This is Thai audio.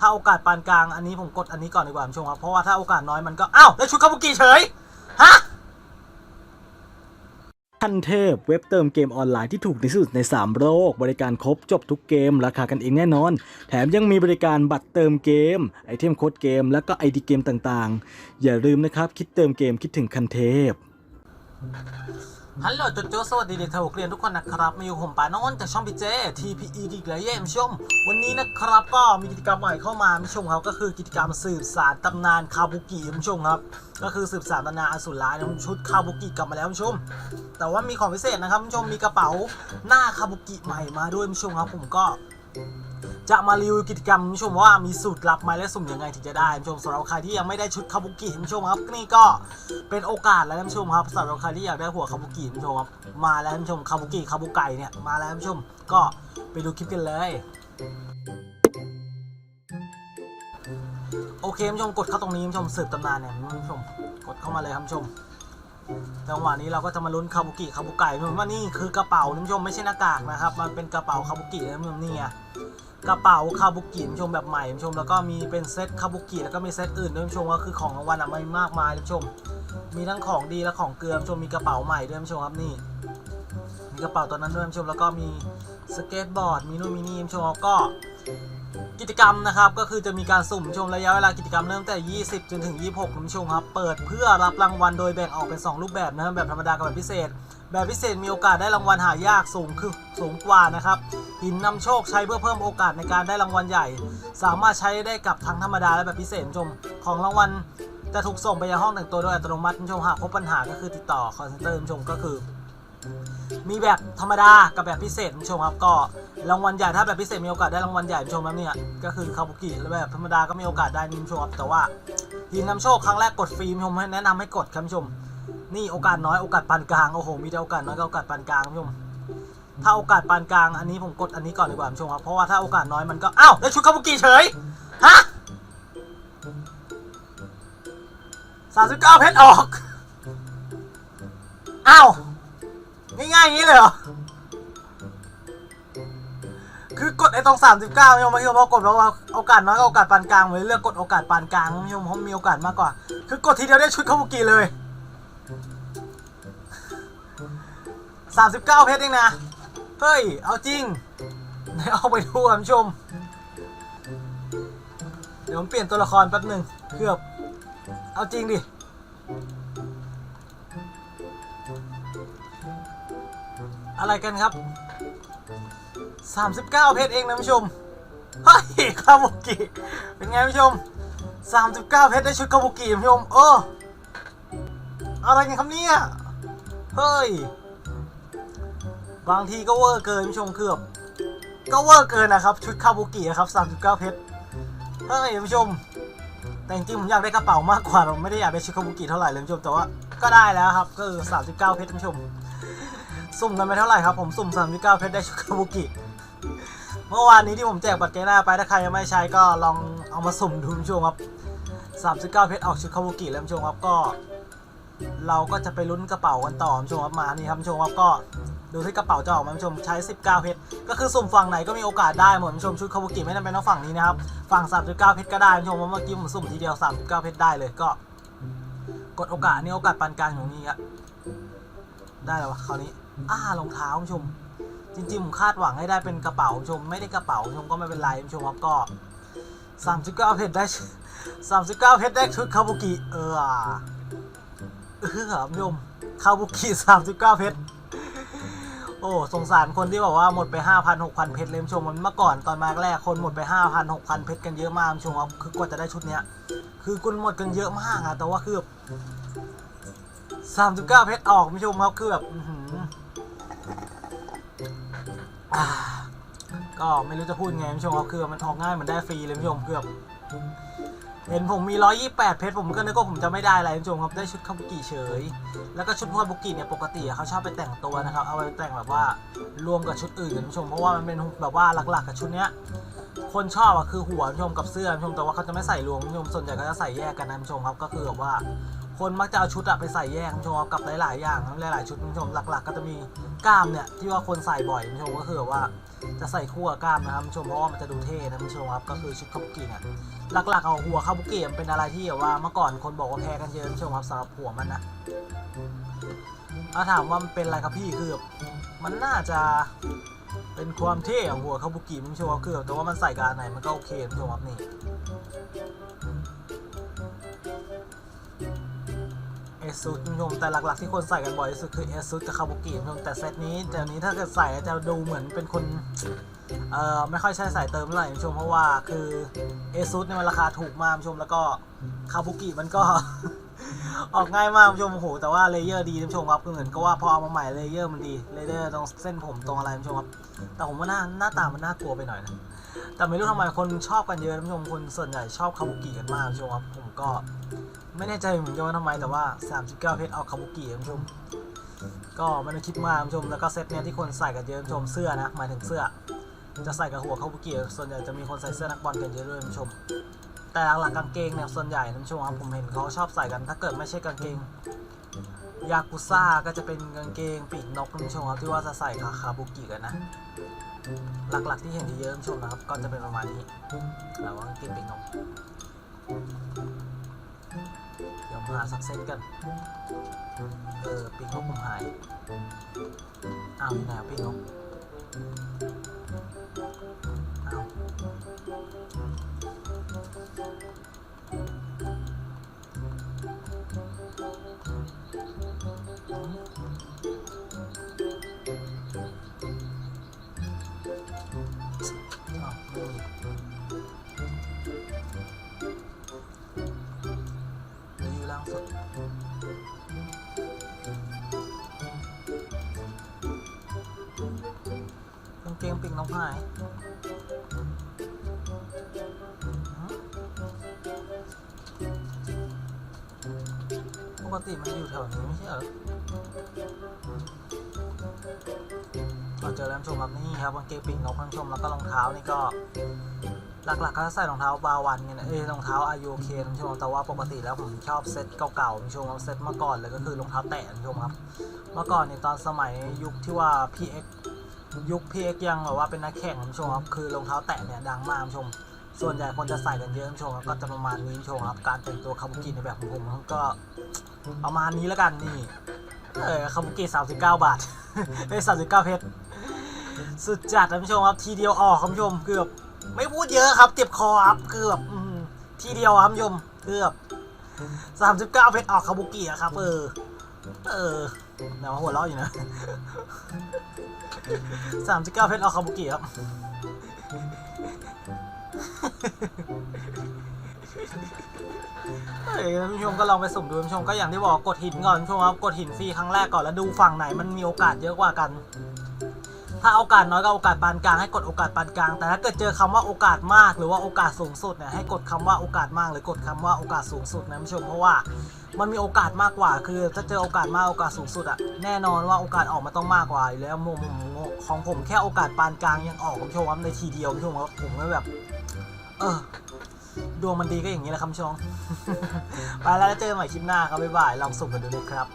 ถ้าโอกาสปานกลางอันนี้ผมกดอันนี้ก่อนดีกว่าคุณผู้ชมครับ เพราะว่าถ้าโอกาสน้อยมันก็ อ้าวได้ชุดคาบุกิเฉย ฮะขั้นเทพเว็บเติมเกมออนไลน์ที่ถูกที่สุดใน 3 โลก บริการครบจบทุกเกม ราคากันเองแน่นอน แถมยังมีบริการบัตรเติมเกม ไอเทมโค้ดเกม แล้วก็ไอดีเกมต่างๆ อย่าลืมนะครับ คิดเติมเกมคิดถึงคันเทพ ฮัลโหลจุดโจสวัสดีเด็กเทวกเรียนทุกคนนะครับมาอยู่กับผมปานนท์จากช่องพีเจ TPE อีกแล้วเย่คุณผู้ชม วันนี้นะครับก็มีกิจกรรมใหม่เข้ามาผู้ชมครับก็คือกิจกรรมสืบสารตำนานคาบุกิผู้ชมครับ ก็คือสืบสารตำนานอสูรร้ายนะชุดคาบุกิกลับมาแล้วผู้ชม แต่ว่ามีของพิเศษนะครับผู้ชมมีกระเป๋าหน้าคาบุกิใหม่มาด้วยผู้ชมครับ ผมก็ จะมารีวิวกิจกรรมผู้ชมว่ามีสูตรลับไหมและสุ่มยังไงถึงจะได้ผู้ชมสำหรับใครที่ยังไม่ได้ชุดคาบุกิผู้ชมครับนี่ก็เป็นโอกาสแล้วผู้ชมครับสำหรับใครที่อยากได้หัวคาบุกิผู้ชมครับมาแล้วผู้ชมคาบุกิคาบุไก่เนี่ยมาแล้วผู้ชมก็ไปดูคลิปกันเลยโอเคผู้ชมกดเข้าตรงนี้ผู้ชมสืบตำนานเนี่ยผู้ชมกดเข้ามาเลยครับผู้ชมจังหวะนี้เราก็จะมาลุ้นคาบุกิคาบุไก่ผู้ชมว่านี่คือกระเป๋าผู้ชมไม่ใช่หน้ากากนะครับ มันเป็นกระเป๋าคาบุกินะผู้ชมนี่ไง กระเป๋าคาบุกิชมแบบใหม่ชมแล้วก็มีเป็นเซตคาบุกิแล้วก็มีเซตอื่นด้วยชมก็คือของรางวัลอะไม่มากมายชม มีทั้งของดีและของเกลือชมมีกระเป๋าใหม่ด้วยชมครับนี่มีกระเป๋าตัวนั้นด้วยชมแล้วก็มีสเก็ตบอร์ดมีนู่นมีนี่ชมแล้วก็ กิจกรรมนะครับก็คือจะมีการสุ่มชมระยะเวลากิจกรรมเริ่มแต่ 20 จนถึง 26คุณผู้ชมครับ เปิดเพื่อรับรางวัลโดยแบ่งออกเป็น 2 รูปแบบนะครับแบบธรรมดากับแบบพิเศษ แบบพิเศษมีโอกาสได้รางวัลหายากสูงคือสูงกว่านะครับหินนำโชคใช้เพื่อเพิ่มโอกาสในการได้รางวัลใหญ่ สามารถใช้ได้กับทั้งธรรมดาและแบบพิเศษชมของรางวัลจะถูกส่งไปยังห้องแต่งตัวโดยอัตโนมัติคุณผู้ชมหากพบปัญหาก็คือติดต่อ call center คุณผู้ชมก็คือ มีแบบธรรมดากับแบบพิเศษคุณผู้ชมครับก็รางวัลใหญ่ถ้าแบบพิเศษมีโอกาสได้รางวัลใหญ่คุณผู้ชมแล้วเนี่ยก็คือคาบุกิแล้วแบบธรรมดาก็มีโอกาสได้นี่คุณผู้ชมครับแต่ว่าหินนำโชคครั้งแรกกดฟรีคุณผู้ชมให้แนะนำให้กดครับคุณผู้ชม นี่โอกาสน้อยโอกาสปานกลางโอ้โหมีแต่โอกาสน้อยกับโอกาสปานกลางคุณผู้ชมถ้าโอกาสปานกลางอันนี้ผมกดอันนี้ก่อนดีกว่าคุณผู้ชมครับเพราะว่าถ้าโอกาสน้อยมันก็อ้าวได้ชุดคาบุกิเฉยฮะสามสิบเก้าเพชรออกอ้าว ง่ายๆอย่างนี้เลยเหรอ คือกดไอ้ตรง 39ไม่ยอมไม่ยอมเพราะกดเพราะว่าโอกาสน้อยกับโอกาสปานกลางเลยเลือกกดโอกาสปานกลางไม่ยอมเพราะมีโอกาสมากกว่า คือกดทีเดียวได้ชุดคาบุกิเลย 39 เพชรเองนะ เฮ้ย เอาจริงไหนเอาไปดูคุณผู้ชม เดี๋ยวผมเปลี่ยนตัวละครแป๊บหนึ่งเกือบ เอาจริงดิ อะไรกันครับ 39 เพชรเองนะผู้ชมเฮ้ยคาบุกิเป็นไงผู้ชม 39 เพชรได้ชุดคาบุกิผู้ชมเอออะไรกันครับเนี่ยเฮ้ยบางทีก็เวอร์เกินผู้ชมคือแบบก็เวอร์เกินนะครับ ชุดคาบุกินะครับ 39 เพชรเฮ้ยผู้ชม แต่จริงๆผมอยากได้กระเป๋ามากกว่าผมไม่ได้อยากได้ชุดคาบุกิเท่าไหร่เลยผู้ชมแต่ว่าก็ได้แล้วครับก็คือ39 เพชรผู้ชม สุ่มกันไปเท่าไหร่ครับ ผมสุ่ม39เพชรได้ชุดคาบุกิ เมื่อวานนี้ที่ผมแจกบัตรเกน่าไปถ้าใครยังไม่ใช้ก็ลองเอามาสุ่มดูคุณผู้ชมครับ39เพชรออกชุดคาบุกิแล้วคุณผู้ชมครับก็ เราก็จะไปลุ้นกระเป๋ากันต่อคุณผู้ชมครับมานี่ครับคุณผู้ชมครับก็ดูที่กระเป๋าจะออกมาผู้ชมใช้ 19 เพชร ก็คือสุ่มฝั่งไหนก็มีโอกาสได้หมดคุณผู้ชมชุดคาบุกิไม่จำเป็นต้องฝั่งนี้นะครับ ฝั่ง 39 เพชรก็ได้ผู้ชมว่าเมื่อกี้ผมสุ่มทีเดียว 39 เพชรได้เลยก็ กดโอกาสนี่โอกาสปานกลางอยู่นี่ครับได้แล้ววะคราวนี้ อ่ารองเท้าคุณผู้ชม จริงๆผมคาดหวังให้ได้เป็นกระเป๋าผู้ชม ไม่ได้กระเป๋าผู้ชมก็ไม่เป็นไรคุณผู้ชมครับก็39เพชรได้39เพชรได้ชุดคาบุกิเออเออครับคุณผู้ชมคาบุกิ39เพชรโอ้สงสารคนที่บอกว่าหมดไป 5,000 6,000 เพชรเลยคุณผู้ชมมันเมื่อก่อนตอนมาแรกคนหมดไป 5,000 6,000 เพชรกันเยอะมากคุณชมครับคือกว่าจะได้ชุดเนี้ย คือคุณหมดกันเยอะมากอะแต่ว่าคือแบบ39 เพชรออกคุณชมครับคือแบบอื ก็ไม่รู้จะพูดไงคุณผู้ชมครับคือมันออกง่ายเหมือนได้ฟรีเลยคุณผู้ชมคือบเห็นผมมี 128 เพชรผมก็นึกว่าผมจะไม่ได้อะไรคุณผู้ชมครับได้ชุดคาบุกิเฉย แล้วก็ชุดคาบุกิเนี่ยปกติเขาชอบไปแต่งตัวนะครับ เอาไปแต่งแบบว่ารวมกับชุดอื่นคุณผู้ชม เพราะว่ามันเป็นแบบว่าหลักๆกับชุดเนี้ยคนชอบอะคือหัวคุณผู้ชมกับเสื้อคุณผู้ชมแต่ว่าเขาจะไม่ใส่รวมคุณผู้ชมส่วนใหญ่ก็จะใส่แยกกันนะคุณผู้ชมครับก็คือแบบว่า คนมักจะเอาชุดอะไปใส่แยกคุณผู้ชมครับกับหลาย ๆ อย่างหลาย ๆ ชุดคุณผู้ชมหลัก ๆ ก็จะมีกล้ามเนี่ยที่ว่าคนใส่บ่อยคุณผู้ชมก็คือว่าจะใส่คู่กับกล้ามนะครับคุณผู้ชมเพราะว่ามันจะดูเท่นะคุณผู้ชมครับก็คือชุดคาบุกิเนี่ยหลัก ๆ เอาหัวคาบุกิมันเป็นอะไรที่แบบว่าเมื่อก่อนคนบอกว่าแพ้กันเยอะคุณผู้ชมครับสำหรับหัวมันนะถ้าถามว่ามันเป็นอะไรครับพี่คือมันน่าจะเป็นความเท่ของหัวคาบุกิคุณผู้ชมครับคือแต่ว่ามันใส่กับอันไหนมันก็โอเคคุณผู้ชมครับนี่ ซุคุณผู้ชมแต่หลักๆที่คนใส่กันบ่อยที่สุดคือเอซุกับคาบุกิคุณผู้ชมแต่เซตนี้เดี๋ยวนี้ถ้าเกิดใส่จะดูเหมือนเป็นคนเอ่อไม่ค่อยใช้สายเติมเท่าไหร่คุณผู้ชมเพราะว่าคือเอซุเนี่ยมันราคาถูกมากคุณผู้ชมแล้วก็คาบุกิมันก็ ออกง่ายมากคุณผู้ชมโอ้โหแต่ว่าเลเยอร์ดีคุณผู้ชมครับคือเหมือนก็ว่าพอเอามาใหม่เลเยอร์มันดีเลเยอร์ตรงเส้นผมตรงอะไรคุณผู้ชมครับแต่ผมว่าหน้าหน้าตามันน่ากลัวไปหน่อยนะแต่ไม่รู้ทำไมคนชอบกันเยอะคุณผู้ชมคนส่วนใหญ่ชอบคาบุกิกันมากคุณผู้ชมครับผมก็ ไม่แน่ใจเหมือนกันว่าทำไมแต่ว่า 39 เพชรเอาคาบุกิคุณผู้ชม ก็ไม่ได้คิดมากคุณผู้ชม แล้วก็เซตเนี้ยที่คนใส่กันเยอะคุณผู้ชม เสื้อนะ หมายถึงเสื้อ จะใส่กับหัวคาบุกิส่วนใหญ่จะมีคนใส่เสื้อนักบอลกันเยอะด้วยคุณผู้ชม แต่หลักๆกางเกงเนี่ยส่วนใหญ่คุณผู้ชมครับผมเห็นเขาชอบใส่กัน ถ้าเกิดไม่ใช่กางเกงยากุซ่าก็จะเป็นกางเกงปีกนกคุณผู้ชมครับที่ว่าจะใส่กับคาบุกิกันนะ หลักๆที่เห็นเยอะคุณผู้ชมนะครับ ก็จะเป็นประมาณนี้แล้วก็กางเกงปีกนก หาสักเซตกัน เออปีกนกผมหาย อ้าวไหนอะปีกนก น้อยปกติมันอยู่แถวนี้ไม่ใช่เหรอเราเจอแล้วท่าชมครับนี่ครับกางเกงปิ่งนกท่านชมแล้วก็รองเท้านี่ก็หลักๆก็จะใส่รองเท้าบาวันกันนะเอ้รองเท้าอายุโอเคท่านชมแต่ว่าปกติแล้วผมชอบเซ็ตเก่าๆท่านชมครับเซ็ตเมื่อก่อนเลยก็คือรองเท้าแตะท่านชมครับ เมื่อก่อนนี่ตอนสมัยยุคที่ว่า PX ยุค PX ยังแบบว่าเป็นนักแข่งคุณผู้ชมครับคือรองเท้าแตะเนี่ยดังมากคุณผู้ชม ส่วนใหญ่คนจะใส่กันเยอะคุณผู้ชมครับก็จะประมาณนี้คุณผู้ชมครับการแต่งตัวคาบุกิในแบบของผมก็ประมาณนี้แล้วกันนี่เออคาบุกิ39บาทเอ้ย39เก้าเพชรสุดจัดท่านผู้ชมครับทีเดียวออกคุณผู้ชมเกือบไม่พูดเยอะครับเจ็บคอครับเกือบทีเดียวครับคุณผู้ชมเกือบ39เพชรออกคาบุกิอะครับเออเออ เดี๋ยวมาหัวเราะอยู่นะสามสิบเก้าเพชรเอาคาบุกิครับเฮ้ยท่านผู้ชมก็ลองไปสุ่มดูท่านผู้ชมก็อย่างที่บอกกดหินก่อนท่านผู้ชมครับกดหินฟรีครั้งแรกก่อนแล้วดูฝั่งไหนมันมีโอกาสเยอะกว่ากัน ถ้าโอกาสน้อยก็โอกาสปานกลางให้กดโอกาสปานกลาง แต่ถ้าเกิดเจอคำว่าโอกาสมากหรือว่าโอกาสสูงสุดเนี่ยให้กดคำว่าโอกาสมาก หรือกดคำว่าโอกาสสูงสุดนะท่านผู้ชมเพราะว่ามันมีโอกาสมากกว่า คือถ้าเจอโอกาสมากโอกาสสูงสุดอะแน่นอนว่าโอกาสออกมาต้องมากกว่าอยู่แล้วมุมของผมแค่โอกาสปานกลางยังออกคุณผู้ชมครับในทีเดียวคุณผู้ชมครับผมก็แบบ เออดวงมันดีก็อย่างนี้แหละครับคุณผู้ชมไปแล้วเจอกันใหม่คลิปหน้าครับบ๊ายบายลองสุ่มกันดูเลยครับ